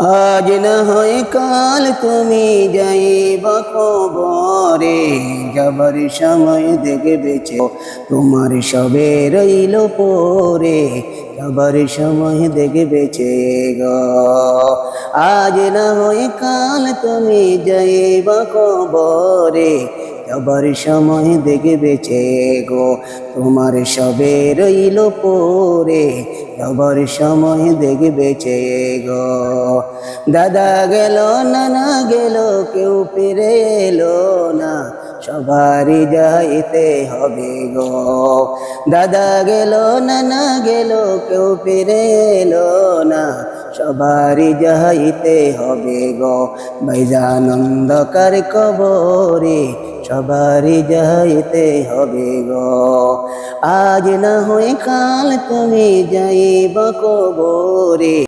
আজ না হয় কাল তুমি যাইব কবরে, যাবার সময় দেখে বেছে তোমার সবে রইল পরে, যাবার সময় দেখে বেছে গ। আজ না হয় কাল তুমি যাইব কবরে যাবার সময় দেখে বেছে গো, তোমার সবে রইল পরে। যাবার সময় দেখে বেছে গো, দাদা গেল, নানা গেল, কেউ ফিরে এলো না। সবারই যাইতে হবে গো। দাদা গেল, নানা গেল, কেউ ফিরে এলো না। সবারই যাইতে হবে গো বৈজানন্দকার কবরে। সবারই যাইতে হবে গো। আজ না হয় কাল তুমি যাইব কবরে।